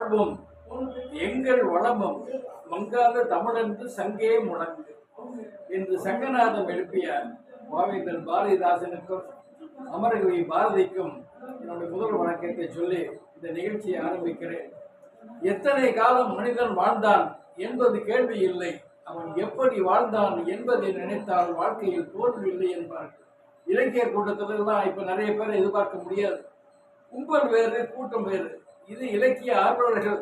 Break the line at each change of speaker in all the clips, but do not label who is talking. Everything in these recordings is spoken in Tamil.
வளமும் எங்கள் வளமும் மங்காத தமிழென்று சங்கே முழங்கு என்று சங்கநாதம் எழுப்பிய பாவேந்தர் பாரதிதாசனுக்கும் அமரகவி பாரதிக்கும் என்னுடைய முதல் வணக்கத்தை சொல்லி இந்த நிகழ்ச்சியை ஆரம்பிக்கிறேன். எத்தனை காலம் மனிதன் வாழ்ந்தான் என்பது கேள்வி இல்லை. அவன் எப்படி வாழ்ந்தான் என்பதை நினைத்தால் வாழ்க்கையில் தோல்வி இல்லை என்பார்கள் இலக்கிய கூட்டத்துல எல்லாம் இப்ப நிறைய பேரை எதிர்பார்க்க முடியாது. கும்பல் வேறு கூட்டம் வேறு. இது இலக்கிய ஆர்வலர்கள்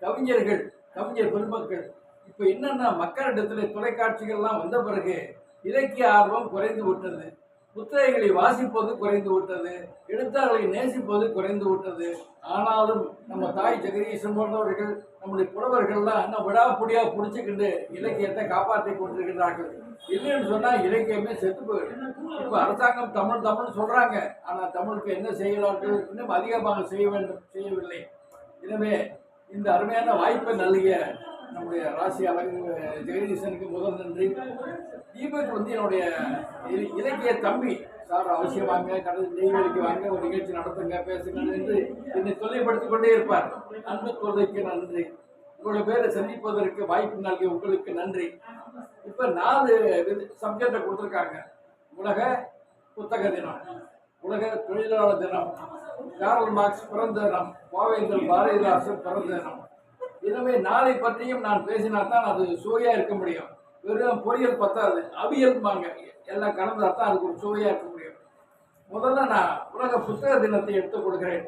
கவிஞர்கள் கவிஞர் பெருமக்கள். இப்போ என்னன்னா மக்களிடத்தில் தொலைக்காட்சிகள்லாம் வந்த பிறகு இலக்கிய ஆர்வம் குறைந்து விட்டது. புத்தகங்களை வாசிப்பது குறைந்து விட்டது எழுத்தாளர்களை நேசிப்பது குறைந்து விட்டது. ஆனாலும் நம்ம தாய் ஜெகதீசன் போன்றவர்கள் நம்முடைய புலவர்கள்லாம் இன்னும் விடாப்புடியா பிடிச்சிக்கிட்டு இலக்கியத்தை காப்பாற்றி கொண்டிருக்கிறார்கள். இல்லைன்னு சொன்னா இலக்கியமே செத்து போயிடும். இப்போ அரசாங்கம் தமிழ் தமிழ் சொல்றாங்க. ஆனா தமிழுக்கு என்ன செய்கிறார்கள்? இன்னும் அதிகமாக செய்ய வேண்டும் செய்யவில்லை. எனவே இந்த அருமையான வாய்ப்பை நல்கிய நம்முடைய ராசி அழகு ஜெகதீசனுக்கு முதல் நன்றி. தீபக் வந்து என்னுடைய இலக்கிய தம்பி. சார் அவசியம் வாங்க கடல் நெய்வேலிக்கு வாங்க ஒரு நிகழ்ச்சி நடத்துங்க பேசுங்க என்று என்னை தொல்லைப்படுத்திக் கொண்டே இருப்பார். அன்பு தொல்லைக்கு நன்றி. உங்களுடைய பேரை சந்திப்பதற்கு வாய்ப்பு நல்கிய உங்களுக்கு நன்றி. இப்போ நாலு சப்ஜெக்டை கொடுத்துருக்காங்க. உலக புத்தக தினம் உலக தொழிலாளர் தினம் கார்ல் மார்க்ஸ் பிறந்த தினம் பாவேந்தர் பாரதிதாசன் பிறந்த தினம் எனவே நாளை பற்றியும் நான் பேசினா தான் அது சுவையாக இருக்க முடியும். வெறும் பொரியல் பத்தாது அவியல்பாங்க எல்லாம் கலந்தால் தான் அதுக்கு ஒரு சுவையாக இருக்க முடியும். முதல்ல நான் உலக புத்தக தினத்தை எடுத்துக் கொடுக்கிறேன்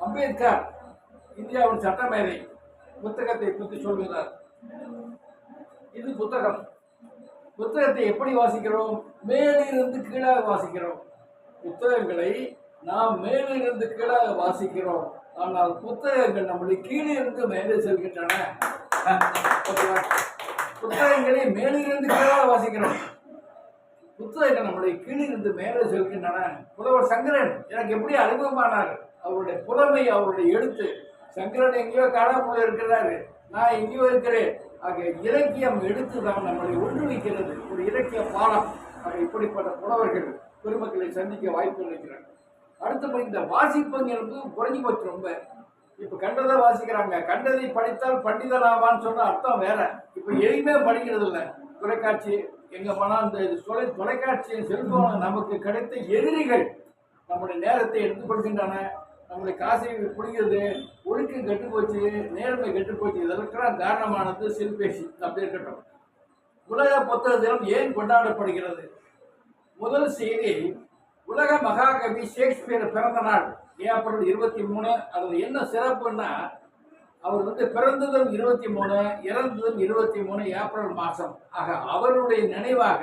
அம்பேத்கர் இந்தியாவின் சட்டமேதை புத்தகத்தை பற்றி சொல்கிறார். இது புத்தகம். புத்தகத்தை எப்படி வாசிக்கிறோம்? மேலிருந்து கீழாக வாசிக்கிறோம். புத்தகங்களை நாம் மேலிருந்து கீழாக வாசிக்கிறோம். ஆனால் புத்தகங்கள் நம்முடைய கீழே இருந்து மேலே செல்கின்றன. புத்தகங்களை மேலிருந்து கீழாக வாசிக்கிறோம். புத்தகங்கள் நம்முடைய கீழிருந்து மேலே செல்கின்றன. புலவர் சங்கரன் எனக்கு எப்படி அறிமுகமானார் அவருடைய புலமை அவருடைய எழுத்து. சங்கரன் எங்கேயோ காணாமல் இருக்கிறாரு. நான் எங்கேயோ இருக்கிறேன். ஆக இலக்கியம் எடுத்து தான் நம்மளை ஒன்றுவிக்கிறது ஒரு இலக்கிய பாடம். ஆக இப்படிப்பட்ட புலவர்கள் பெருமக்களை சந்திக்க வாய்ப்பு இருக்கிறார் அடுத்தபடி இந்த வாசிப்புங்கிறது குறைஞ்சி போச்சு ரொம்ப. இப்ப கண்டதை வாசிக்கிறாங்க. கண்டதை படித்தால் பண்டிதனாவான்னு சொன்ன அர்த்தம் வேற. இப்ப எதுவுமே படிக்கிறது இல்லை. தொலைக்காட்சி எங்க போனா இந்த தொலை தொலைக்காட்சியின் செல்போன் நமக்கு கிடைத்த எதிரிகள் நம்முடைய நேரத்தை எடுத்துக்கொள்கின்றன. நம்முடைய காசை பிடிக்கிறது ஒழுக்கம் கெட்டு போச்சு நேர்மை கெட்டு போச்சு இதற்கெல்லாம் காரணமானது செல்பேசி அப்படி இருக்கட்டும். உலக புத்தக தினம் ஏன் கொண்டாடப்படுகிறது? முதல் செய்தி உலக மகாகவி ஷேக்ஸ்பியர் பிறந்த நாள் ஏப்ரல் இருபத்தி மூணு. அதில் என்ன சிறப்புன்னா அவர் வந்து பிறந்ததும் இருபத்தி மூணு இறந்ததும் இருபத்தி மூணு ஏப்ரல் மாதம். ஆக அவருடைய நினைவாக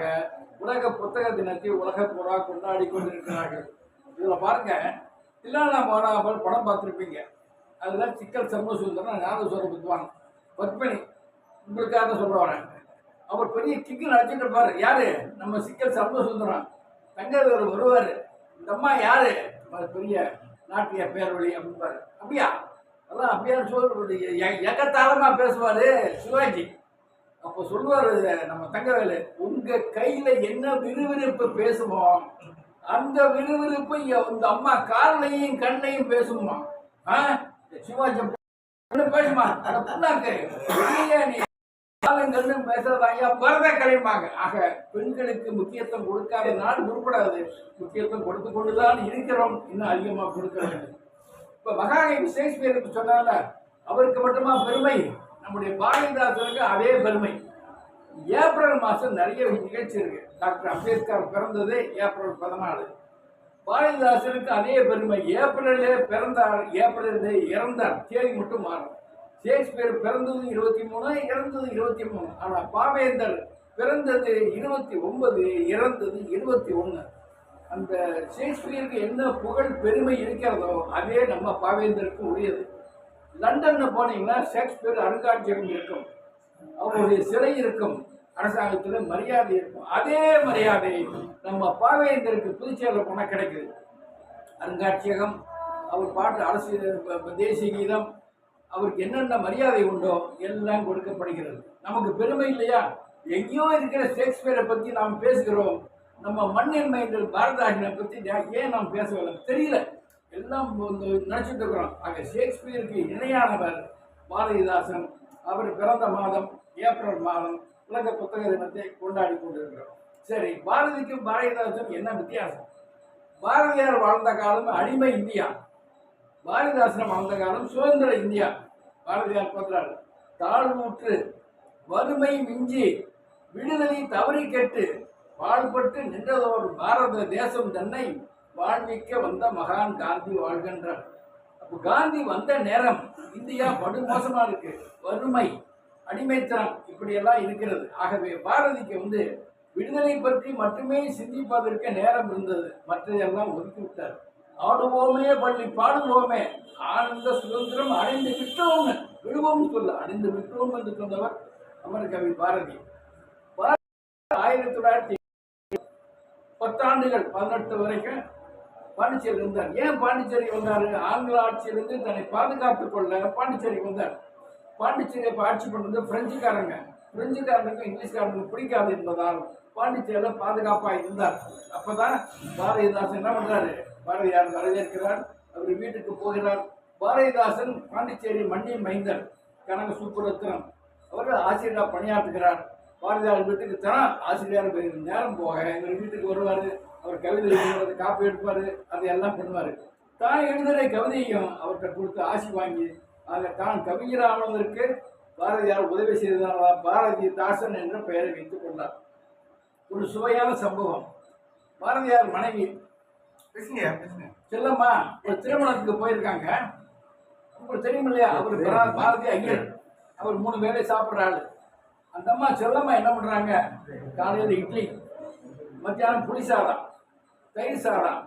உலக புத்தக தினத்தை உலக பூரா கொண்டாடி கொண்டிருக்கிறார்கள். இதில் பாருங்க தில்லானா மோனாமல் படம் பார்த்துருப்பீங்க. அதில் சிக்கல் சர்மசுந்தரம் ஞானசுவர வித்வான் பத்மினி உங்களுக்காக சொல்கிறவன் சொல்ல அவர் பெரிய கிக்கு நடிச்சிட்டு பாரு யாரு? நம்ம சிக்கல் சர்மசுந்தரம் தங்கர் வருவார் இந்த அம்மா யாரு பெரிய நாட்டிய பேரொழி அப்படிம்பார் அப்படியா? அதான் அப்படியான்னு சொல்றது எக்கத்தாளமா பேசுவார் சிவாஜி. அப்போ சொல்லுவார் நம்ம தங்கவேலு உங்கள் கையில் என்ன விறுவிறுப்பு பேசுமோ அந்த விறுவிறுப்பு இந்த அம்மா காலையும் கண்ணையும் பேசுமா ஆ? சிவாஜி பேசுமா புண்ணாக்கு நீ காலங்கள்னு பேசுறது ஐயா பரத கலைப்பாங்க ஆக பெண்களுக்கு முக்கியத்துவம் கொடுக்காத நாள் உருப்படாது முக்கியத்துவம் கொடுத்து கொண்டுதான் இருக்கிறோம். இன்னும் அதிகமாக கொடுக்க வேண்டும். இப்போ மகாகவி ஷேக்ஸ்பியருக்கு சொன்னால அவருக்கு மட்டுமா பெருமை? நம்முடைய பாரதிதாசனுக்கு அதே பெருமை. ஏப்ரல் மாதம் நிறைய நிகழ்ச்சி இருக்கு. டாக்டர் அம்பேத்கர் பிறந்தது ஏப்ரல் பதினாலு. பாரதிதாசனுக்கு அதே பெருமை. ஏப்ரலே பிறந்தார் ஏப்ரலே இறந்தார். தேதி மட்டும் மாறும். ஷேக்ஸ்பியர் பிறந்தது இருபத்தி மூணு இறந்தது இருபத்தி மூணு. ஆனால் பாவேந்தர் பிறந்தது இருபத்தி ஒன்பது இறந்தது இருபத்தி ஒன்று. அந்த ஷேக்ஸ்பியருக்கு என்ன புகழ் பெருமை இருக்கிறதோ அதே நம்ம பாவேந்தருக்கு உரியது. லண்டனில் போனீங்கன்னா ஷேக்ஸ்பியர் அருங்காட்சியகம் இருக்கும். அவருடைய சிலை இருக்கும். அரசாங்கத்தில் மரியாதை இருக்கும். அதே மரியாதை நம்ம பாவேந்தருக்கு புதுச்சேரியில் போனால் கிடைக்குது. அருங்காட்சியகம் அவர் பாட்டு அரசு தேசிய கீதம் அவருக்கு என்னென்ன மரியாதை உண்டோ எல்லாம் கொடுக்கப்படுகிறது. நமக்கு பெருமை இல்லையா? எங்கேயோ இருக்கிற ஷேக்ஸ்பியரை பற்றி நாம் பேசுகிறோம். நம்ம மண்ணின் மைந்தர் பாரதாகினை பற்றி ஏன் நாம் பேசவில்லை? தெரியல. எல்லாம் வந்து இருக்கிறோம். ஆக ஷேக்ஸ்பியருக்கு இணையானவர் பாரதிதாசன். அவர் பிறந்த மாதம் ஏப்ரல் மாதம் உலக புத்தக தினத்தை கொண்டாடி கொண்டிருக்கிறோம். சரி பாரதிக்கும் பாரதிதாசன் என்ன வித்தியாசம்? பாரதியார் வாழ்ந்த காலம் அடிமை இந்தியா. பாரதிதாசனம் அந்த காலம் சுதந்திர இந்தியா. பாரதியார் சொல்றார் தாழ்வூற்று வறுமை மிஞ்சி விடுதலை தவறி கெட்டு பாழ்பட்டு நின்றதோர் பாரத தேசம் தன்னை வாழ்விக்க வந்த மகான் காந்தி வாழ்கின்றார். அப்போ காந்தி வந்த நேரம் இந்தியா படுமோசமாக இருக்கு. வறுமை அடிமைத்தனம் இப்படியெல்லாம் இருக்கிறது. ஆகவே பாரதிக்கு வந்து விடுதலை பற்றி மட்டுமே சிந்திப்பதற்கு நேரம் இருந்தது. மற்றதெல்லாம் ஒதுக்கி விட்டார். ஆடுவோமே பள்ளி பாடுவோமே. ஆனந்த சுதந்திரம் அடைந்து விட்டோம் விடுவோம் சொல்ல அடைந்து விட்டோம் என்று சொன்னவர் அமர் கவி பாரதி. பாரதி ஆயிரத்தி தொள்ளாயிரத்தி பத்தாண்டுகள் பதினெட்டு வரைக்கும் பாண்டிச்சேரி இருந்தார் ஏன் பாண்டிச்சேரி வந்தார்? ஆங்கில ஆட்சியிலிருந்து தன்னை பாதுகாத்துக் கொள்ள பாண்டிச்சேரி வந்தார். பாண்டிச்சேரி இப்போ ஆட்சி பண்ணுறது பிரெஞ்சுக்காரங்க. பிரெஞ்சுக்காரனுக்கும் இங்கிலீஷ்காரனுக்கும் பிடிக்காது என்பதால் பாண்டிச்சேரியில் பாதுகாப்பாக இருந்தார். அப்பதான் பாரதிதாசன் என்ன பண்ணுறாரு பாரதியார் வரவேற்கிறார்? அவர் வீட்டுக்கு போகிறார். பாரதிதாசன் பாண்டிச்சேரி மண்டி மைந்தர். கனக சுப்புரத்னம். அவர் ஆசிரியராக பணியாற்றுகிறார். பாரதியார் வீட்டுக்கு தான் ஆசிரியர் நேரம் போக இவர் வீட்டுக்கு வருவார். அவர் கவிதை எழுதுவார் காப்பி எடுப்பார் அதையெல்லாம் பண்ணுவார். தான் எழுதுகிற கவிதையும் அவர்கிட்ட கொடுத்து ஆசி வாங்கி ஆக தான் கவிஞரானதற்கு பாரதியார் உதவி செய்ததால்? பாரதிதாசன் என்ற பெயரை வைத்துக் கொண்டார். ஒரு சுவையான சம்பவம். பாரதியார் மனைவி செல்லம்மா ஒரு திருமணத்துக்கு போயிருக்காங்க. உங்களுக்கு தெரியும் இல்லையா அவர் பரா- பாரதி ஐயர். அவர் மூணு வேளை சாப்பிட்ற ஆளு. அந்த அம்மா செல்லம்மா என்ன பண்றாங்க? காலையில் இட்லி மத்தியானம் புளி சாதம் தயிர் சாதம்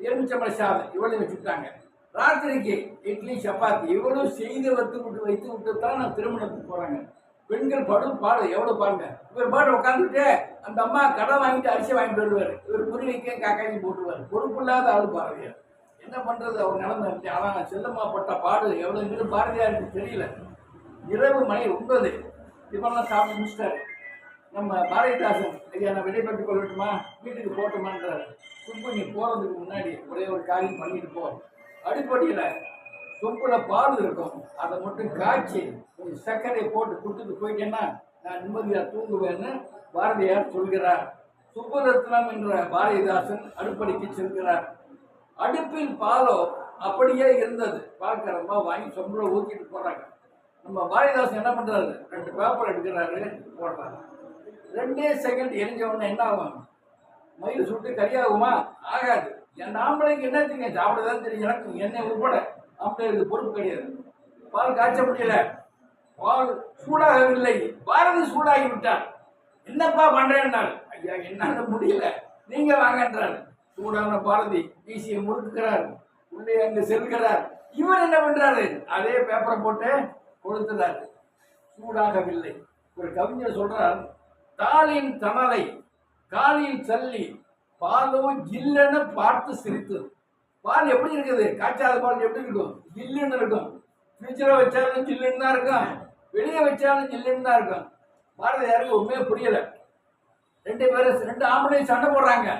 எலுமிச்சம்பழ சாதம் இவ்வளவு வச்சுட்டாங்க ராத்திரிக்கு இட்லி சப்பாத்தி இவ்வளவு செய்து வைத்து விட்டு வைத்து விட்டு தான் நான் திருமணத்துக்கு போறாங்க. பெண்கள் படும் பாடு எவ்வளவு பாருங்க. இவர் பாடு உட்காந்துட்டு அந்த அம்மா கடை வாங்கிட்டு அரிசி வாங்கிட்டு வருவார். இவர் குருவிக்கே காக்காயும் போட்டுருவார். பொறுப்பில்லாத ஆள் பாரதியார். என்ன பண்றது? அவர் நிலைமை ஆனால் செல்லம்மா பட்ட பாடு எவ்வளோங்கிறது பாரதியாருக்கு தெரியல. இரவு மணி ஒன்பது. இவெல்லாம் சாப்பிட்டு முடிச்சிட்டாரு. நம்ம பாரதிதாசன் ஐயா நான் விடைபெற்றுக் கொள்ளட்டுமா? வீட்டுக்கு போட்டுமான்றாரு சுப்பு நீ போகிறதுக்கு முன்னாடி ஒரே ஒரு காரியம் பண்ணிட்டு போ. அடிப்படையில் சொம்புல பால் இருக்கும். அதை மட்டும் காய்ச்சி கொஞ்சம் சர்க்கரையை போட்டு கொடுத்துட்டு போயிட்டேன்னா நான் நிம்மதியாக தூங்குவேன்னு பாரதியார் சொல்கிறார். சுப்புரத்னம் என்ற பாரதிதாசன் அடுப்படிக்கு செல்கிறார். அடுப்பில் பாலோ அப்படியே இருந்தது. பால்கரமா வாங்கி சொம்புல ஊற்றிட்டு போகிறாங்க நம்ம பாரதிதாசன் என்ன பண்ணுறாரு ரெண்டு பேப்பர் எடுக்கிறாரு போடுறாரு. ரெண்டே செகண்ட் எரிஞ்ச உடனே என்ன ஆகும்? மயில் சுட்டு கரியாகுமா ஆகாது. என் ஆம்பளைக்கு என்ன தெரியும் சாப்பிடதான் தெரியும். எனக்கு என்னை உட்பட ஆம்பளைக்கு பொறுப்பு கிடையாது. பால் காய்ச்ச முடியல. பால் சூடாகவில்லை. பாரதி சூடாகி விட்டார் என்னப்பா பண்றேன்னாரு ஐயா என்னால முடியல. நீங்க வாங்கன்றார். சூடான பாரதி வீசியை முறுக்குகிறார். உள்ளே அங்கு செல்கிறார். இவர் என்ன பண்றாரு? அதே பேப்பரை போட்டு கொடுத்துறாரு சூடாகவில்லை. ஒரு கவிஞர் சொல்றார் தாளின் தணலை காலில் தள்ளி பாலோ ஜில்லென பார்த்து சிரித்தது. பால் எப்படி இருக்குது? காய்ச்சாத பால் எப்படி இருக்கும்? ஜில்லுன்னு இருக்கும். ஃப்ரிட்ஜில் வச்சாலும் ஜில்லுன்னு தான் இருக்கும். வெளியே வச்சாலும் ஜில்லுன்னு தான் இருக்கும். பாரதியாருக்கு உண்மையே புரியல. ரெண்டு பேரும் ரெண்டு ஆம்பளையும் சண்டை போடுறாங்க.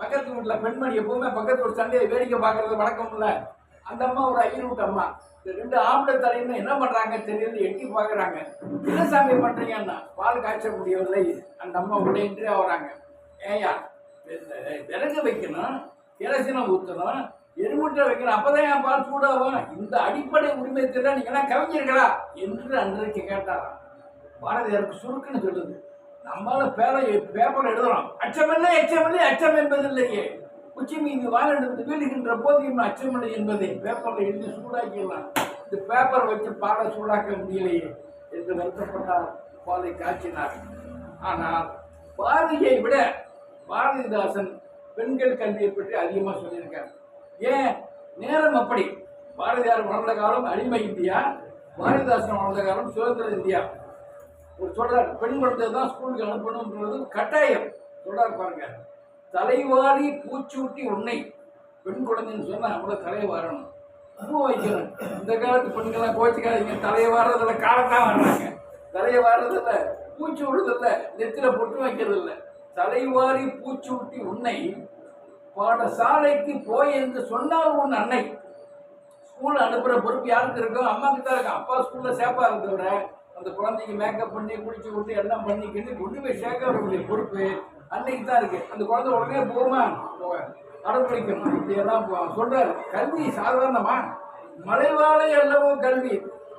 பக்கத்து வீட்டில் பெண்மணி எப்பவுமே பக்கத்து வீட்டு சண்டையை வேடிக்கை பார்க்கறது வழக்கம் இல்லை. அந்த அம்மா ஒரு ஐயர் வீட்டு அம்மா. இந்த ரெண்டு ஆம்பளை தலைன்னு என்ன பண்ணுறாங்க தெரியல எட்டி பார்க்குறாங்க என்ன சாமி பண்ணுறீங்கன்னா பால் காய்ச்ச முடியவில்லை. அந்த அம்மா உடையின்றே வராங்க ஏயா விறகு வைக்கணும் கிரசினம் ஊற்றணும் எருமுட்டை வைக்கணும். அப்பதான் என் பால் சூடாகும். இந்த அடிப்படை உரிமை தெரியல நீங்களாம் கவிஞர்களா? என்று அன்றைக்கு கேட்டாராம். பாரதியாருக்கு சுருக்குன்னு சொல்லுது. நம்மளால பேரை பேப்பர் எழுதுறோம். அச்சமில்லை அச்சமில்லை அச்சம் என்பதில்லையே. உச்சி மீது வாழெடுத்து வீழுகின்ற இன்னும் அச்சமில்லை என்பதை பேப்பரில் எழுதி சூடாக்கிடலாம். இந்த பேப்பர் வச்சு பாலை சூடாக்க முடியலையே என்று வருத்தப்பட்டார் பாலை காய்ச்சினார். ஆனால் பாரதியை விட பாரதிதாசன் பெண்கள் கல்வியை பற்றி அதிகமாக சொல்லியிருக்கார். ஏன்? நேரம் அப்படி. பாரதியார் வளர்ந்த காலம் அடிமை இந்தியா பாரதிதாசன் வளர்ந்த காலம் சுதந்திர இந்தியா. ஒரு சொல்றார் பெண் குழந்தை தான் ஸ்கூலுக்கு அனுப்பணும்ன்றது கட்டாயம். சொல்றாரு பாருங்க. தலைவாரி பூச்சூட்டி உன்னை. பெண் குழந்தைன்னு சொன்னால் நம்மள தலையை வாரணும் வைக்கணும். இந்த காலத்து பெண்கள்லாம் கோச்சிக்காதீங்க தலையை வாடுறதுல காலத்தான் வர்றாங்க. தலையை வாரதில்ல பூச்சி விடுறதில்ல நெத்தில பொட்டு வைக்கிறது இல்ல தலைவாரி பூச்சூட்டி உன்னை பாடசாலைக்கு போய் என்று சொன்னால் உன் அன்னை. ஸ்கூலில் அனுப்புகிற பொறுப்பு யாருக்கு இருக்கோ அம்மாக்கு தான் இருக்கும் அப்பா ஸ்கூலில் சேஃபாக இருந்தவர அந்த குழந்தைக்கு மேக்கப் பண்ணி குளிச்சு விட்டு எல்லாம் பண்ணி கிண்டி கொண்டு போய் சேர்க்க வேண்டிய பொறுப்பு அன்னைக்கு தான் இருக்குது அந்த குழந்தை உடனே போகுமா? அடம்பிடிக்கணும் இப்படி எல்லாம் போ- கல்வி சாதாரணமா? மலைவாழை அல்லவோ கல்வி?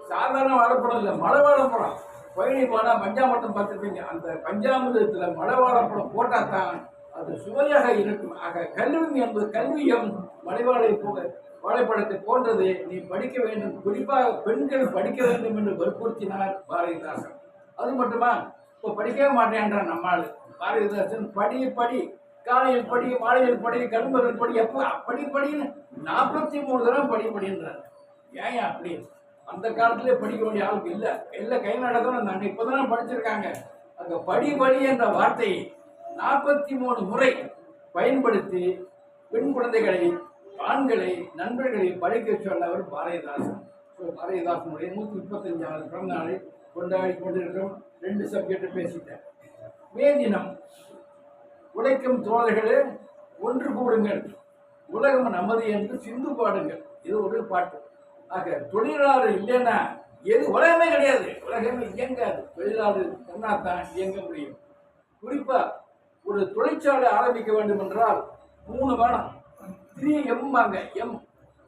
சாதாரண வாழைப்பழம் இல்லை மலை வாழப்படம் பழனி போனால் பஞ்சாமட்டம் பார்த்துருப்பீங்க. அந்த பஞ்சாமிரத்தில் மழை வாழைப்பழம் போட்டால் தான் அது சுவையாக இருக்கும். ஆக கல்வி என்பது கல்வியும். மலைவாழை போக வாழைப்பழத்தை போன்றது. நீ படிக்க வேண்டும். குறிப்பாக பெண்கள் படிக்க வேண்டும் என்று வற்புறுத்தினார் பாரதிதாசன். அது மட்டுமா? இப்போ படிக்கவே மாட்டேன்றான் நம்மாள் பாரதிதாசன் படி படி. காலையில் படி மாலையில் படி கரும்பர்கள் படி. எப்போ? அப்படி படின்னு நாற்பத்தி மூணு தடவை படி படின்றார் ஏன் அப்படி? அந்த காலத்திலே படிக்க வேண்டிய ஆளுக்கு இல்லை. எல்லாம் கை நடக்கணும் நாங்கள் இப்போ தானே படிச்சிருக்காங்க. அங்கே படி படி என்ற வார்த்தையை நாற்பத்தி மூணு முறை பயன்படுத்தி பெண் குழந்தைகளை ஆண்களை நண்பர்களை படிக்க சொன்னவர் பாரதிதாசன். ஸோ பாரதிதாசனுடைய நூற்றி முப்பத்தஞ்சாவது பிறந்த நாளை கொண்டாடி கொண்டிருக்கிறோம். ரெண்டு சப்ஜெக்ட் பேசிட்டேன். மே தினம் உழைக்கும் தோழர்களே ஒன்று கூடுங்கள். உலகம் நமது என்று சிந்து பாடுங்கள். இது ஒரு பாட்டு. ஆக தொழிலாளர் இல்லைன்னா எது உலகமே கிடையாது. உலகமே இயங்காது. தொழிலாளர் தான் இயங்க முடியும். குறிப்பாக ஒரு தொழிற்சாலை ஆரம்பிக்க வேண்டும் என்றால் மூணு வேணும். த்ரீ எம்மாங்க எம்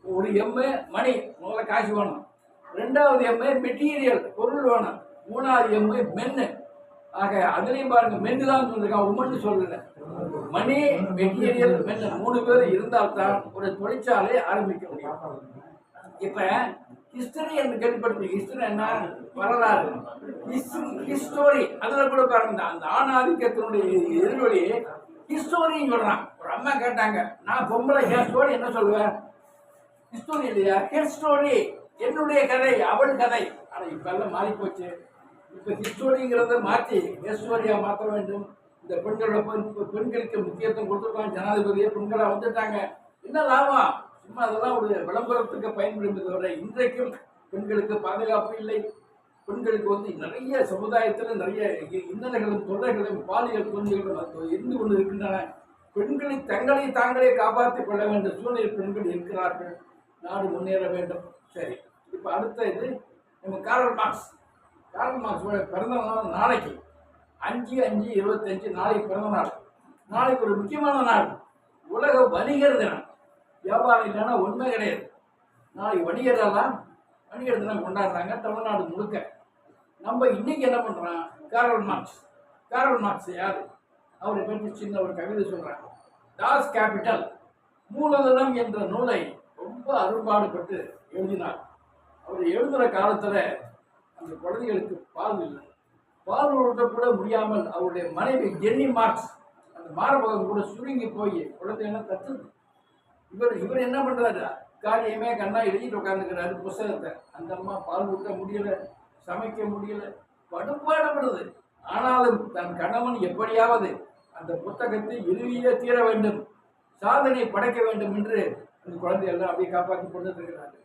ஒரு எம்மு மணி முதல்ல காசு வேணும். ரெண்டாவது எம்மு மெட்டீரியல் பொருள் வேணும். மூணாவது எம்மு மென்னு ஆக அதுலேயும் பாருங்க மென்னு தான் சொல்லிருக்கான் உமன்னு சொல்லல. மணி மெட்டீரியல் மென்னு மூணு பேர் இருந்தால்தான் ஒரு தொழிற்சாலை ஆரம்பிக்க முடியும். இப்ப ஹிஸ்டரி என்று கேள்விப்பட்டிருக்கீங்க ஹிஸ்டரி என்ன? வரலாறு. ஹிஸ்டோரி அதுல கூட பாருங்க. அந்த ஆணாதிக்கத்தினுடைய எதிரொலி ஹிஸ்டோரின்னு சொல்றான். ஒரு அம்மா கேட்டாங்க நான் பொம்பளை ஹேர் ஸ்டோரி என்ன சொல்லுவேன் ஹிஸ்டோரி இல்லையா? ஹேர் ஸ்டோரி என்னுடைய கதை அவள் கதை. ஆனா இப்ப எல்லாம் மாறி போச்சு. இப்ப ஹிஸ்டோரிங்கிறத மாற்றி ஹெட் ஸ்டோரியா மாற்ற வேண்டும். இந்த பெண்களோட பெண்களுக்கு முக்கியத்துவம் கொடுத்துருக்காங்க ஜனாதிபதியே பெண்களாக வந்துட்டாங்க. என்ன லாபம்? சும்மா அதெல்லாம் ஒரு விளம்பரத்துக்கு பயன்படுமே தவிர இன்றைக்கும் பெண்களுக்கு பாதுகாப்பு இல்லை. பெண்களுக்கு வந்து நிறைய சமுதாயத்தில் நிறைய இன்னல்களும் தொல்லைகளும் பாலியல் தொல்லைகளும் இருந்து கொண்டு இருக்கின்றன. பெண்களை தங்களை தாங்களே காப்பாற்றிக் கொள்ள வேண்டிய சூழ்நிலை பெண்கள் இருக்கிறார்கள். நாடு முன்னேற வேண்டும். சரி இப்போ அடுத்த இது நம்ம காரல் மார்க்ஸ் காரல் மார்க்ஸோட பிறந்த நாள் நாளைக்கு அஞ்சு அஞ்சு இருபத்தஞ்சு நாளைக்கு பிறந்த நாள். நாளைக்கு ஒரு முக்கியமான நாள். உலக வணிகர் தினம். வியாபாரம் இல்லைன்னா ஒன்றுமே கிடையாது. நாளைக்கு வணிகரெல்லாம் வணிகர் கொண்டாடுறாங்க தமிழ்நாடு முழுக்க. நம்ம இன்னைக்கு என்ன பண்ணுறோம் காரல் மார்க்ஸ் காரல் மார்க்ஸ் யார்? அவரை பற்றி சின்ன ஒரு கவிதை சொல்கிறாங்க தாஸ் கேபிட்டல் மூலதனம் என்ற நூலை ரொம்ப அரும்பாடுபட்டு எழுதினார். அவர் எழுதுகிற காலத்தில் அந்த குழந்தைகளுக்கு பால் இல்லை. பால் கூட முடியாமல் அவருடைய மனைவி ஜென்னி மார்க்ஸ் அந்த மார்பகம் கூட சுருங்கி போய் குழந்தைகள்லாம் கத்துது இவர் இவர் என்ன பண்ணுறாரு காரியமே கண்ணா எழுதிட்டு உட்காந்துக்கிறாரு புஸ்தகத்தை. அந்த அம்மா பால் ஊட்ட முடியல சமைக்க முடியல படுப்பாடப்படுது ஆனாலும் தன் கணவன் எப்படியாவது அந்த புத்தகத்தை எழுதியே தீர வேண்டும் சாதனை படைக்க வேண்டும் என்று அந்த குழந்தையெல்லாம் அப்படியே காப்பாற்றி கொண்டு இருக்கிறாரு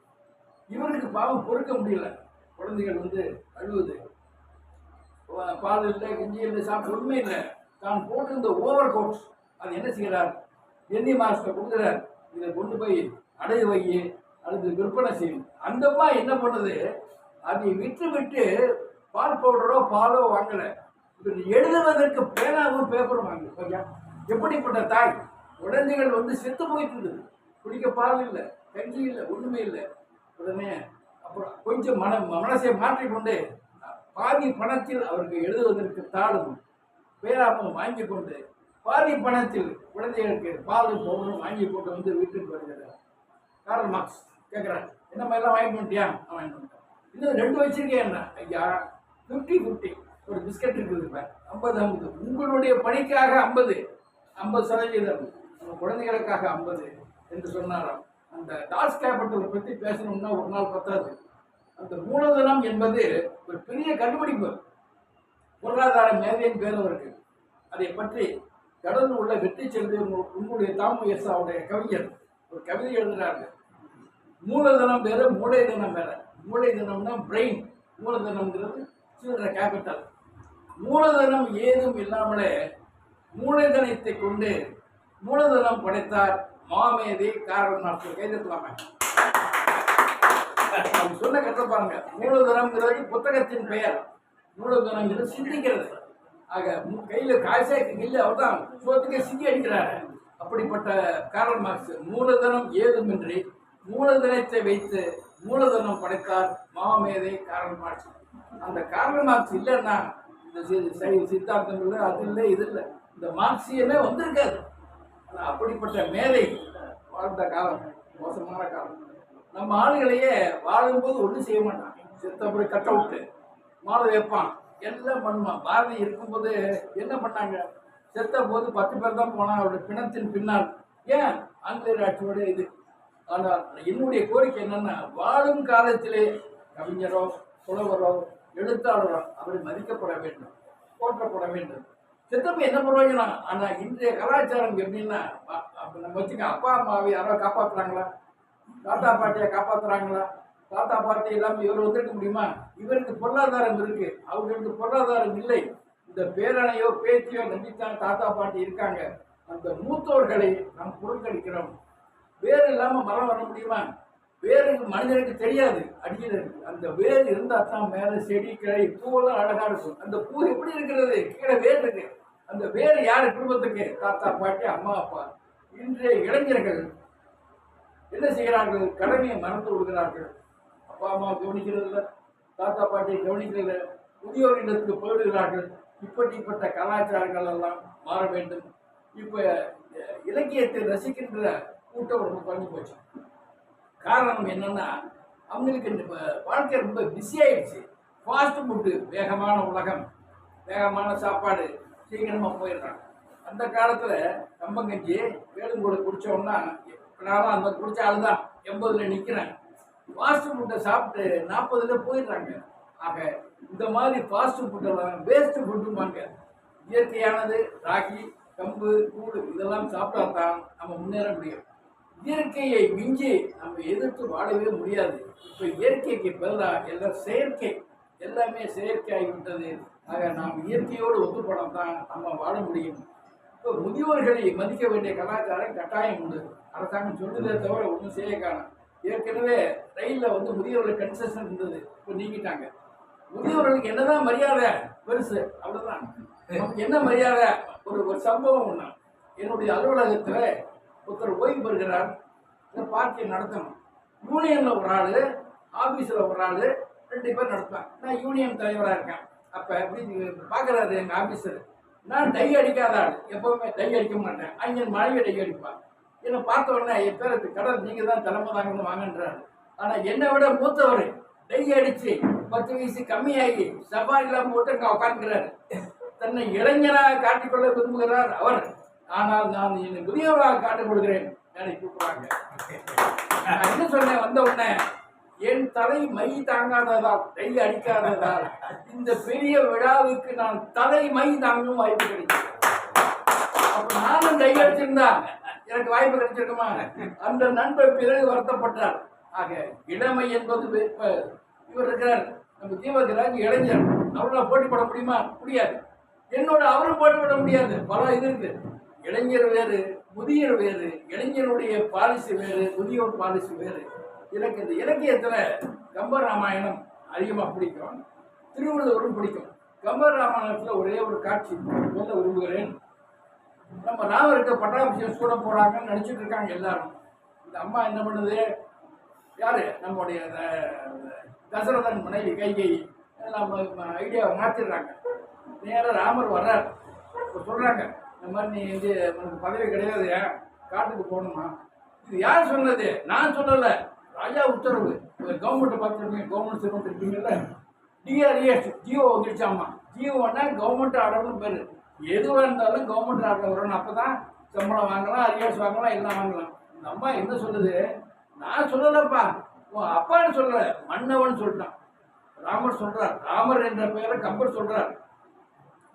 இவருக்கு பாவம் பொறுக்க முடியல. குழந்தைகள் வந்து அழுவுது. பால் இல்லை கஞ்சி இல்லை சாப்பிட்டு உண்மை இல்லை. தான் போட்டிருந்த ஓவர் கோட்ஸ் அது என்ன செய்கிறார்? எண்ணி மாஸ்டர் கொடுக்குறார். இதை கொண்டு போய் அடகு வை அல்லது விற்பனை செய்யும். அந்த அம்மா என்ன பண்ணுது? அதை விட்டு விட்டு பால் பவுடரோ பாலோ வாங்கலை. இவர் எழுதுவதற்கு பேனாவும் பேப்பரும் வாங்கல ஓகே எப்படிப்பட்ட தாய்? குழந்தைகள் வந்து செத்து போயிட்டு இருக்குது குடிக்க பால் இல்லை கஞ்சி இல்லை ஒன்றுமே இல்லை. உடனே அப்புறம் கொஞ்சம் மன மனசை மாற்றிக்கொண்டு பாதி பணத்தில் அவருக்கு எழுதுவதற்கு தாளும் பேராமும் வாங்கி கொண்டு பாதி பணத்தில் குழந்தைகளுக்கு பால் பவுடரும் வாங்கி போட்டு வந்து வீட்டுக்கு வருகிறார். காரல் மார்க்ஸ் கேட்குறாரு என்ன மாதிரிலாம் வாங்கி பண்ணிட்டியா நான் வாங்கிட்டு வந்துட்டேன் இன்னும் ரெண்டு வச்சிருக்கேன் ஐயா ஃபிஃப்டி ஃபிஃப்டி ஒரு பிஸ்கட் இருக்குது இப்போ ஐம்பது ஐம்பது. உங்களுடைய பணிக்காக ஐம்பது. ஐம்பது சதவீதம். நம்ம குழந்தைகளுக்காக ஐம்பது. என்று சொன்னாராம். அந்த டாஸ் கேபிட்டலை பற்றி பேசணும்னா ஒரு நாள் பத்தாது. அந்த மூலதனம் என்பது ஒரு பெரிய கண்டுபிடிப்பு. பொருளாதார மேதையின் பேர் அவருக்கு அதை பற்றி கடலில் உள்ள வெற்றி செல்வி உங்களுடைய தாமு எஸ் அவருடைய கவிஞர். ஒரு கவிதை எழுதுறாரு மூலதனம் வேற வேறு. வேற மூளைதனம்னா பிரெயின் மூலதனம்ங்கிறது சில்லற கேபிட்டல் மூலதனம் ஏதும் இல்லாமலே மூலதனத்தை கொண்டு மூலதனம் படைத்தார் மாமேதி காரணம் கைதத்துவாங்க அவங்க சொன்ன கருத்தை பாருங்க மூலதனம்ங்கிறது புத்தகத்தின் பெயர். மூலதனங்கிறது சிந்திக்கிறது. ஆக மு- கையில இல்லை அவர் தான் சோத்துக்கே சிங்கி அடிக்கிறாரு. அப்படிப்பட்ட காரல் மார்க்ஸ் மூலதனம் ஏதுமின்றி மூலதனத்தை வைத்து மூலதனம் படைத்தார் மாமேதை காரல் மார்க்ஸ். அந்த காரல் மார்க்ஸ் இல்லைன்னா இந்த சை சித்தாந்தம் இல்லை அது இல்லை இது இல்லை. இந்த மார்க்சியமே வந்திருக்காது. அப்படிப்பட்ட மேதை வாழ்ந்த காலம் மோசமான காலம். நம்ம ஆளுகளையே வாழும்போது ஒன்றும் செய்ய மாட்டான். செத்தப்படி கட்ட விட்டு மாலை வைப்பான். எல்லாம் பண்ணுவான் பாரதி இருக்கும்போது என்ன பண்ணாங்க? செத்த போது பத்து பேர் தான் போனாங்க அவருடைய பிணத்தின் பின்னால். ஏன்? ஆங்கிலேயர் ஆட்சியோட இது. ஆனால் என்னுடைய கோரிக்கை என்னன்னா வாழும் காலத்திலே கவிஞரோ புலவரோ எழுத்தாளரோ அவரை மதிக்கப்பட வேண்டும் போற்றப்பட வேண்டும். சித்தப்ப என்ன பிரயோஜனம்? ஆனால் இன்றைய கலாச்சாரம் எப்படின்னா நம்ம வச்சுக்க அப்பா அம்மாவை யாரோ காப்பாற்றுறாங்களா தாத்தா பாட்டியை காப்பாற்றுறாங்களா தாத்தா பாட்டி எல்லாமே இவர் வந்திருக்க முடியுமா? இவருக்கு பொருளாதாரம் இருக்கு. அவர்களுக்கு பொருளாதாரம் இல்லை. இந்த பேரனையோ பேத்தியோ நம்பித்தான் தாத்தா பாட்டி இருக்காங்க. அந்த மூத்தோர்களை நாம் புறக்கணிக்கிறோம். வேறு இல்லாமல் மரம் வர முடியுமா? வேறு மனிதனுக்கு தெரியாது அடியில் இருக்கு அந்த வேர் இருந்தால் தான் மேலே செடி கிளை பூவெல்லாம் அழகாக இருக்கும். அந்த பூ எப்படி இருக்கிறது? கீழே வேர் இருக்கு. அந்த வேர் யார் குடும்பத்துக்கு? தாத்தா பாட்டி அம்மா அப்பா. இன்றைய இளைஞர்கள் என்ன செய்கிறார்கள்? கடமையை மறந்து விடுகிறார்கள். அப்பா அம்மா கவனிக்கிறதில்ல தாத்தா பாட்டியை கவனிக்கிறது இல்லை முதியோரிடத்துக்கு போயிடுகிறார்கள் இப்படிப்பட்ட கலாச்சாரங்கள் எல்லாம் மாற வேண்டும். இப்போ இலக்கியத்தை ரசிக்கின்ற கூட்டம் ரொம்ப குறைஞ்சு போச்சு. காரணம் என்னன்னா அவங்களுக்கு வாழ்க்கை ரொம்ப பிஸி ஆயிடுச்சு. ஃபாஸ்ட் ஃபுட்டு வேகமான உலகம் வேகமான சாப்பாடு சீக்கிரமாக போயிடுறாங்க. அந்த காலத்தில் கம்பங்கஞ்சி வேலுங்கூட குடித்தோம்னா நானும் அந்த குடித்த ஆள் தான் எண்பதுல நிற்கிறேன் ஃபாஸ்ட் ஃபுட்டை சாப்பிட்டு நாற்பதுல போயிடுறாங்க. ஆக இந்த மாதிரி ஃபாஸ்ட் ஃபுட்டெல்லாம் வேஸ்ட் ஃபுட்டுமாங்க இயற்கையானது ராகி கம்பு கூடு இதெல்லாம் சாப்பிட்டா தான் நம்ம முன்னேற முடியும். இயற்கையை மிஞ்சி நம்ம எதிர்த்து வாழவே முடியாது. இப்போ இயற்கைக்கு பதிலாக எல்லாம் செயற்கை எல்லாமே செயற்கை ஆகிவிட்டது ஆக நாம் இயற்கையோடு ஒத்துப்படம் தான் நம்ம வாழ முடியும். இப்போ முதியோர்களை மதிக்க வேண்டிய கலாச்சாரம் கட்டாயம் உண்டு. அரசாங்கம் சொல்லுதே தவிர ஒன்றும் செய்ய காணும் ஏற்கனவே ரயிலில் வந்து முதியோர்களுக்கு கன்செஷன் இருந்தது. இப்போ நீக்கிட்டாங்க. முதியோர்களுக்கு என்னதான் மரியாதை? பெருசு. அவ்வளோதான் நமக்கு என்ன மரியாதை? ஒரு ஒரு சம்பவம் ஒன்று என்னுடைய அலுவலகத்தில் ஒருத்தர் ஓய்வு பெறுகிறார். இந்த பார்ட்டியை நடத்தணும். யூனியனில் ஒரு ஆள் ஆஃபீஸில் ஒரு ஆள் ரெண்டு பேர் நடத்துவேன் நான் யூனியன் தலைவராக இருக்கேன். அப்போ எப்படி பார்க்குறாரு எங்கள் ஆஃபீஸர் நான் டை அடிக்காத ஆள். எப்பவுமே டை அடிக்க மாட்டேன். அங்கே மனைவி டை அடிப்பான் என்னை பார்த்த உடனே என் பேர் கடல் நீங்கள் தான் தலைமை தாங்கன்னு வாங்கன்றார். ஆனால் என்னை விட மூத்தவர் டை அடிச்சு பத்து வயசு கம்மியாகி சவாரிலாம் போட்டு அங்கே உட்காந்துக்கிறாரு தன்னை இளைஞராக காட்டிக்கொள்ள விரும்புகிறார் அவர். ஆனால் நான் என்னை முதியவராக காட்டிக் கொடுக்கிறேன் என்னை கூப்பிடுறாங்க. நான் என்ன சொன்னேன் வந்த உடனே என் தலை மை தாங்காததால் கை அடிக்காததால் இந்த பெரிய விழாவுக்கு நான் தலை மை தாங்கும் வாய்ப்பு கிடைக்கும் அப்ப நானும் கை அடிச்சிருந்தா எனக்கு வாய்ப்பு கிடைச்சிருக்குமா? அந்த நண்பர் பிறகு வருத்தப்பட்டார். ஆக இளமை என்பது இவர் இருக்கிறார். நம்ம தீபகராஜ் இளைஞர். அவரால் போட்டி போட முடியுமா? முடியாது. என்னோட அவரும் போட்டி போட முடியாது. பல இது இருக்கு. இளைஞர் வேறு முதியர் வேறு இளைஞருடைய பாலிசி வேறு முதியோர் பாலிசி வேறு. எனக்கு இந்த இலக்கியத்துல கம்பராமாயணம் அதிகமாக பிடிக்கும். திருவள்ளுவரும் பிடிக்கும். கம்பராமாயணத்துல ஒரே ஒரு காட்சி. சொல்ல விரும்புகிறேன். நம்ம ராமருக்கு பட்டாபிஷேகம் சூட போறாங்கன்னு நினைச்சிட்டு இருக்காங்க எல்லாரும். இந்த அம்மா என்ன பண்ணுது? யாரு? நம்முடைய தசரதன் மனைவி கைகை. நம்ம ஐடியாவை மாத்திடுறாங்க. நேராக ராமர் வர்றார். இப்போ சொல்கிறாங்க இந்த மாதிரி நீ வந்து உனக்கு பதவி கிடையாது காட்டுக்கு போகணுமா? இது யார் சொன்னது? நான் சொல்லலை. ராஜா உத்தரவு. கவர்மெண்ட்டை பார்த்துருக்கீங்க கவர்மெண்ட் சர்வெண்ட் இருக்கீங்கல்ல டிஆர்எஸ் ஜியோ வந்துடுச்சாமா ஜியோன்னா கவர்மெண்ட் ஆர்டர்னு பேர். எதுவாக இருந்தாலும் கவர்மெண்ட் நாட்டில் வரணும் அப்போ தான் சம்பளம் வாங்கலாம் அரியர்ஸ் வாங்கலாம் எல்லாம் வாங்கலாம். இந்த அம்மா என்ன சொல்லுது? நான் சொல்லலப்பா. உன் அப்பான்னு சொல்லல. மன்னவன் சொல்லிட்டான். ராமர் சொல்றார். ராமர் என்ற பெயரை கம்பர் சொல்றார்.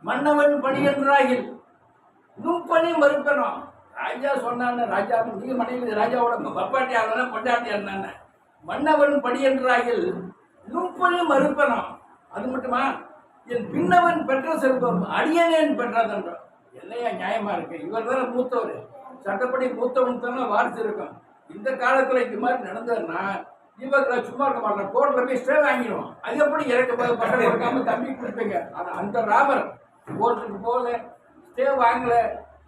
மன்னவன் பணி என்றாயில் பணி மறுக்கணும். ராஜா சொன்னான்னு ராஜா நீங்க மனைவி ராஜாவோட பப்பாட்டி ஆகணும் பொண்டாட்டி இருந்தானே மன்னவன் படி என்றாயில் நும்பணி மறுப்பணும் அது மட்டுமா? என் பின்னவன் பெற்ற செல்வம் அடியனேன் பெற்றதென்றான் என்னையா நியாயமா இருக்கு? இவர் தானே மூத்தவர். சட்டப்படி மூத்தவன் தானே வாரிசு இருக்கும். இந்த காலத்தில் இது மாதிரி நடந்ததுன்னா தீபக்ல சும்மா இருக்க மாட்டான் கோட்டில் போய் ஸ்டே வாங்கிடுவோம். அது எப்படி எனக்கு பட்டம் கொடுக்காம தம்பி கொடுப்பீங்க? அது அந்த ராமர். கோர்ட்டுக்கு போகல ஸ்டே வாங்கல.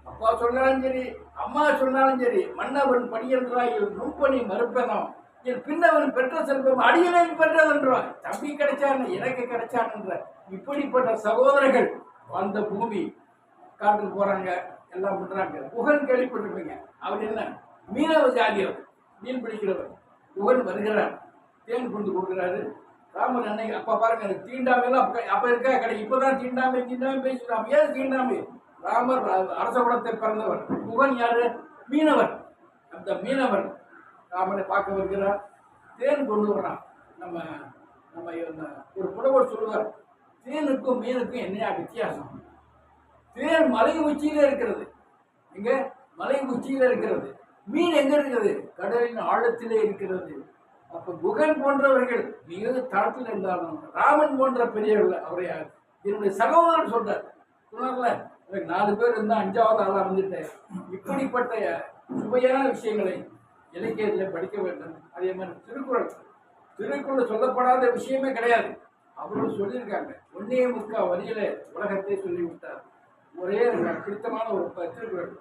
அப்பா சொன்னாலும் சரி அம்மா சொன்னாலும் சரி மன்னவன் பணியன்றாயில் நுண்பணி மறுப்பனும் என் பின்னவன் பெற்ற செல்வம் அடியனை பெற்றதன்றான் தம்பி கிடைச்சான் எனக்கு கிடைச்சான்ன்ற இப்படிப்பட்ட சகோதரர்கள் அந்த பூமி. காட்டுக்கு போறாங்க எல்லாம் பண்றாங்க. புகழ் கேள்விப்பட்டிருப்பீங்க. அவர் என்ன? மீனவ ஜாதியவர் மீன் பிடிக்கிறவர். புகழ் வருகிறார். தேன் கொண்டு கொடுக்குறாரு. ராமன் அன்னைக்கு அப்பா பாருங்க எனக்கு தீண்டாமைலாம் அப்ப அப்போ இருக்கா? கிடையாது. இப்பதான் தீண்டாமை தீண்டாமை பேசுறாங்க ஏன் தீண்டாமை? ராமர் அ- அரச குலத்தை பிறந்தவர். புகழ் யாரு? மீனவர். அந்த மீனவர். ராமனை பார்க்க வருகிறார். தேன் கொண்டு வர்றான். நம்ம நம்ம ஒரு புடவர் சொல்லுவார் தேனுக்கும் மீனுக்கும் என்னையா வித்தியாசம்? தேன் மலை உச்சியில இருக்கிறது. எங்க? மலை உச்சியில இருக்கிறது. மீன் எங்க இருக்கிறது கடலின் ஆழத்திலே இருக்கிறது. அப்ப குகன் போன்றவர்கள் மிக தளத்தில் இருந்தாலும் ராமன் போன்ற பெரியவர்கள் அவரை என்னுடைய சகோதரன் சொல்றார். சொன்னார்ல எனக்கு நாலு பேர் இருந்தால் அஞ்சாவது ஆளாக வந்துட்டேன் இப்படிப்பட்ட சுவையான விஷயங்களை இலக்கியத்தில் படிக்க வேண்டும். அதே மாதிரி திருக்குறள். திருக்குறள் சொல்லப்படாத விஷயமே கிடையாது. அவரும் சொல்லியிருக்காங்க. ஒன்னே முக்கா வரியில உலகத்தை சொல்லிவிட்டார். ஒரே கிருத்தமான பிடித்தமான ஒரு திருக்குறள்.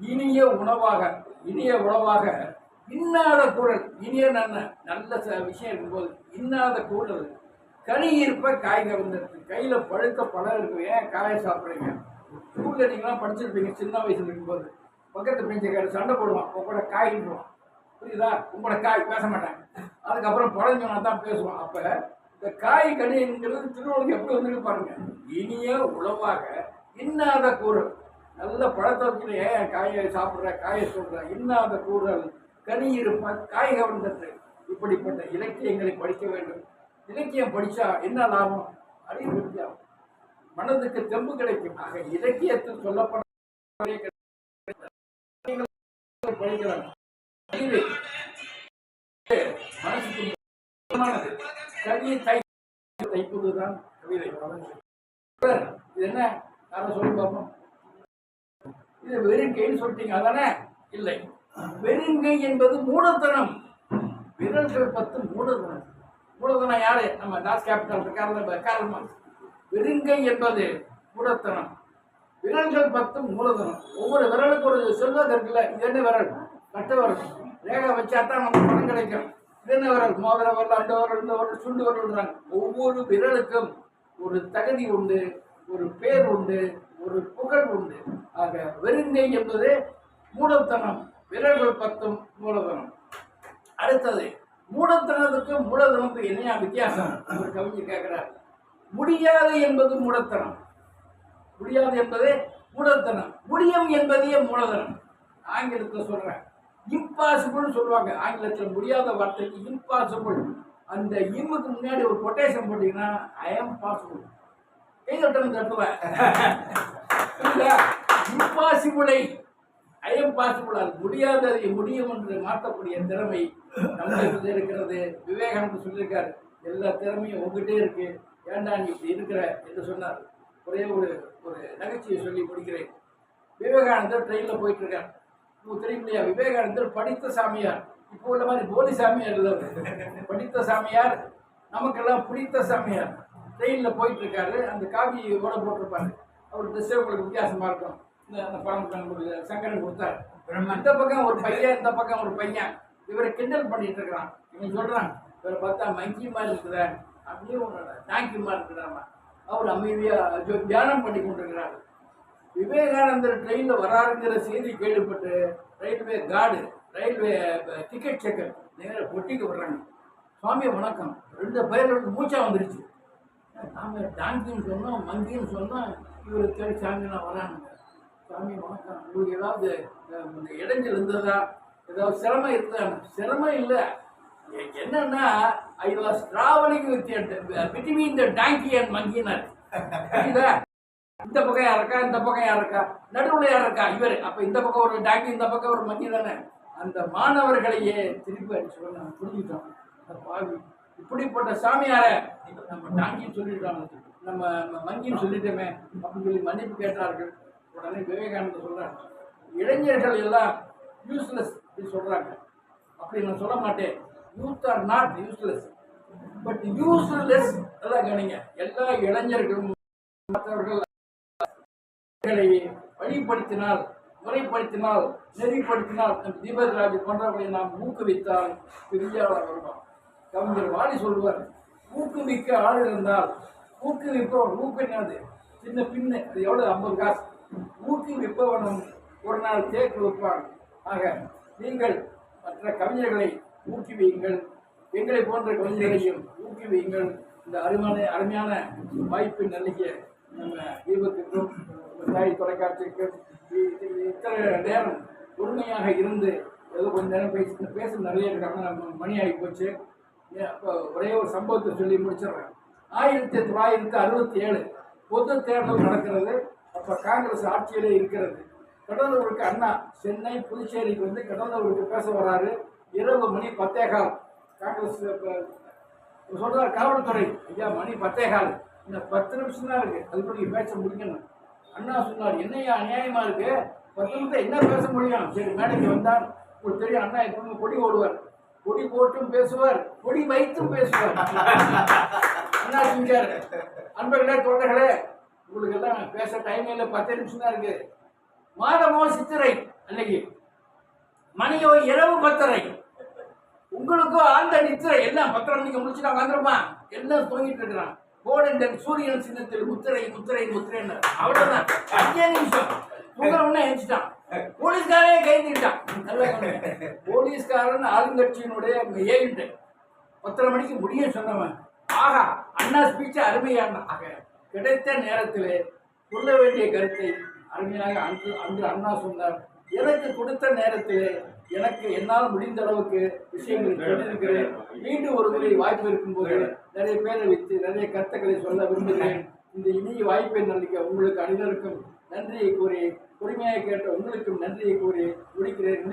இனிய உணவாக இனிய உணவாக இன்னாத குரல். இனிய நல்ல நல்ல ச- விஷயம் இருக்கும்போது இன்னாத குரல் கனி இருப்ப காய் கவர்ந்துருக்கு. கையில் பழுத்த பழம் இருக்கு. ஏன் காயை சாப்பிட்றீங்க? ஸ்கூல்ல நீங்களாம் படிச்சிருப்பீங்க சின்ன வயசுல இருக்கும்போது. பக்கத்து பெஞ்சக்காரர் சண்டை போடுவான். உங்களோட காயின்றான் புரியுதா? உங்களோட காய் பேச மாட்டாங்க அதுக்கப்புறம் பழஞ்சோன்னா தான் பேசுவான். அப்ப இந்த காய் கனிங்கிறது திருவள்ளுக்கு எப்படி வந்துருக்கு பாருங்க. இனிய உழவாக இன்னாத கூறு நல்ல பழத்தை வச்சுட்டு ஏன் காயை சாப்பிட்ற காயை சொல்ற? இன்னாத கூறல். கனி இருப்ப காய் கவர்ந்தது. இப்படிப்பட்ட இலக்கியங்களை படிக்க வேண்டும். இலக்கியம் படித்தா என்ன லாபம்? அறிவு வித்தியாசம். மனதுக்கு தெம்பு கிடைக்கும். ஆக இலக்கியத்தில் சொல்லப்பட படிக்கலாம் மனசுக்கு முக்கியமானது கவியை தை தைப்பதுதான் கவிதை இது என்ன யாரும் சொல்லி பார்ப்போம் இது வெறுங்கைன்னு சொல்லிட்டீங்க அதானே இல்லை வெறுங்கை என்பது மூடத்தனம். விரல்கள் பத்து மூடத்தனம் மூடத்தனம். யாரு நம்ம டாஸ் கேபிட்டல் இருக்கார்ல காரணமா வெறுங்கை என்பது மூடத்தனம். விரல்கள் பத்து மூலதனம் ஒவ்வொரு விரலுக்கு ஒரு செல்வாக்கு இருக்குல்ல இது என்ன விரல்? கட்ட விரல். ரேகை வச்சா தான் நமக்கு பணம் கிடைக்கும். இது என்ன விரல் மோதிர விரல் அண்ட சுண்டு ஒவ்வொரு விரலுக்கும் ஒரு தகுதி உண்டு ஒரு பேர் உண்டு ஒரு புகழ் உண்டு. ஆக வெறுங்கை என்பது மூலத்தனம் விரல்கள் பத்தும் மூலதனம் அடுத்தது மூடத்தனத்துக்கும் மூலதனத்துக்கு என்ன வித்தியாசம்? ஒரு கவிஞர் கேட்கிறார் முடியாது என்பது மூடத்தனம். முடியாது என்பதே மூடத்தனம். முடியும் என்பதே மூலதனம் ஆங்கிலத்தில் சொல்றேன். இம்பாசிபிள்னு சொல்லுவாங்க. ஆங்கிலத்தில் முடியாத வார்த்தைக்கு இம்பாசிபிள் அந்த இம்முக்கு முன்னாடி ஒரு கொட்டேஷன் போட்டீங்கன்னா ஐ எம் பாசிபிள் கைதட்டணும் இந்த இம்பாசிபிளை ஐ எம் பாசிபிள் அது முடியாததை முடியும் என்று மாற்றக்கூடிய திறமை நம்மளுக்கு இருக்கிறது. விவேகானந்தர் சொல்லியிருக்காரு எல்லா திறமையும் உங்ககிட்டே இருக்கு. ஏன்டா நீ இப்படி இருக்கிற என்று சொன்னார். ஒரே ஒரு ஒரு நகைச்சுவை சொல்லி முடிக்கிறேன். விவேகானந்தர் ட்ரெயினில் போயிட்டு இருக்கார். உங்களுக்கு தெரியும் இல்லையா? விவேகானந்தர் படித்த சாமியார். இப்போ உள்ள மாதிரி போலி சாமியார் இல்லை. படித்த சாமியார் நமக்கெல்லாம் பிடித்த சாமியார். ட்ரெயினில் போயிட்டு இருக்காரு அந்த காபி ஓட போட்டிருப்பாரு. அவர் ட்ரெஸ்ஸே உங்களுக்கு வித்தியாசமா இருக்கும். இந்த அந்த உங்களுக்கு சங்கரன் கொடுத்தாரு. இந்த பக்கம் ஒரு பையன் இந்த பக்கம் ஒரு பையன். இவரை கிண்டல் பண்ணிட்டு இருக்கிறான். இவன் சொல்றான் இவரை பார்த்தா மங்கி மாதிரி இருக்குதா. அப்படியே உன்னோட டாங்கி மாதிரி இருக்கிறாமா அவர் அமைதியா ஜோ- தியானம் பண்ணி கொண்டிருக்கிறார். விவேகானந்தர் ட்ரெயினில் வராருங்கிற செய்தி கேள்விப்பட்டு railway guard railway ticket checker நேராக பொட்டிக்கு வர்றாங்க. சுவாமி வணக்கம். ரெண்டு பேருக்கு மூச்சா வந்துருச்சு. நாம டாங்கின்னு சொன்னோம் மங்கின்னு சொன்னோம் இவர் தேடி சாமிலாம் வராங்க. சாமி வணக்கம். உங்களுக்கு ஏதாவது இந்த இடைஞ்சல் இருந்ததா? ஏதாவது சிரமம் இருந்தா சிரமம் இல்லை. என்னன்னா I was travelling with between the donkey and monkey புரியுதா? இந்த பக்கம் யார் இருக்கா? இந்த பக்கம் யார் இருக்கா? நடுவில் யார் இருக்கா? இவர். அப்போ இந்த பக்கம் ஒரு டாங்கி இந்த பக்கம் ஒரு மங்கி தானே? அந்த மாணவர்களையே திருப்பி சொல்ல நம்ம புரிஞ்சுட்டோம் அந்த பாவி. இப்படிப்பட்ட சாமியார நம்ம டாங்கின்னு சொல்லிட்டோம் நம்ம நம்ம மங்கின்னு சொல்லிட்டோமே. அப்படின்னு சொல்லி மன்னிப்பு கேட்டார்கள். உடனே விவேகானந்தர் சொல்கிறாங்க இளைஞர்கள் எல்லாம் யூஸ்லெஸ் சொல்றாங்க. அப்படி நான் சொல்ல மாட்டேன். Youth are not useless but useless எல்லாம் கவனிங்க. எல்லா இளைஞர்களும் மற்றவர்கள் வழிப்படுத்தினால் முறைப்படுத்தினால் நெறிப்படுத்தினால் தீபராஜ் தீபகராஜ் போன்றவர்களை நாம் ஊக்குவித்தால் பெரிய ஆளாக கவிஞர் வாணி சொல்வார் ஊக்குவிக்க ஆள் இருந்தால் ஊக்குவிப்பவன் ஊக்கினது சின்ன பின்னு அது எவ்வளோ ஐம்பது காசு? ஊக்குவிப்பவனும் ஒரு நாள் தேக்கு வைப்பான் ஆக நீங்கள் மற்ற கவிஞர்களை ஊக்குவியுங்கள். எங்களை போன்ற கவிஞர்களையும் ஊக்குவியுங்கள். இந்த அருமையான அருமையான வாய்ப்பு நல்கிய நம்ம தீபத்திற்கும் தாய் தொலைக்காட்சிக்கு இத்தனை நேரம் பொறுமையாக இருந்து ஏதோ கொஞ்ச நேரம் பேசி பேச நிறைய நம்ம மணி ஆகி போச்சு. ஏன் அப்போ ஒரே ஒரு சம்பவத்தை சொல்லி முடிச்சிடுறேன். ஆயிரத்தி தொள்ளாயிரத்தி அறுபத்தி ஏழு பொது தேர்தல் நடக்கிறது. அப்போ காங்கிரஸ் ஆட்சியிலே இருக்கிறது. கடலூருக்கு அண்ணா சென்னை புதுச்சேரிக்கு வந்து கடலூருக்கு பேச வராரு. இரவு மணி பத்தே கால். காங்கிரஸ் இப்ப சொல்றார் காவல்துறை. ஐயா மணி பத்தே கால். இந்த பத்து நிமிஷம் தான் இருக்கு. அதுக்குள்ள நீங்க பேச முடிக்கணும். அண்ணா சொன்னார் என்னையா அநியாயமா இருக்கு? பத்து என்ன பேச முடியும்? சரி மேடைக்கு வந்தால் உங்களுக்கு தெரியும் அண்ணா எப்பவுமே கொடி ஓடுவார். கொடி போட்டும் பேசுவார் கொடி வைத்தும் பேசுவார். அண்ணா செஞ்சார். அன்பர்களே தொண்டர்களே உங்களுக்கு எல்லாம் பேச டைம் இல்லை பத்து நிமிஷம் தான் இருக்கு. மாதமோ சித்திரை அன்னைக்கு மணியோ இரவு பத்தரை. உங்களுக்கோ ஆழ்ந்த நித்திரை. எல்லாம் பத்திரம் மணிக்கு முடிச்சுட்டா வந்துருமா எல்லாம் தூங்கிட்டு இருக்கிறான்? கோடண்டன் சூரியன் சின்னத்தில் முத்திரை முத்திரை முத்திரைன்னு. அவ்வளவுதான். அஞ்சே நிமிஷம். தூங்குறவனே எழுச்சிட்டான் போலீஸ்காரே கவனிங்க. போலீஸ்காரன் ஆளுங்கட்சியினுடைய ஏஜென்ட் பத்தரை மணிக்கு முடியும் சொன்னவன் ஆகா அண்ணா ஸ்பீச் அருமையான ஆக கிடைத்த நேரத்திலே சொல்ல வேண்டிய கருத்தை அருமையாக அன்று அன்று அண்ணா சொன்னார். எனக்கு கொடுத்த நேரத்திலே எனக்கு என்னால் முடிந்த அளவுக்கு விஷயங்களை சொல்லியிருக்கிறேன். மீண்டும் ஒரு முறை வாய்ப்பு இருக்கும்போது நிறைய பேரை வைத்து நிறைய கருத்துக்களை சொல்ல விரும்புகிறேன். இந்த இனிய வாய்ப்பை நல்க உங்களுக்கு அனைவருக்கும் நன்றியை கூறி பொறுமையாக கேட்ட உங்களுக்கும் நன்றியை கூறி முடிக்கிறேன்.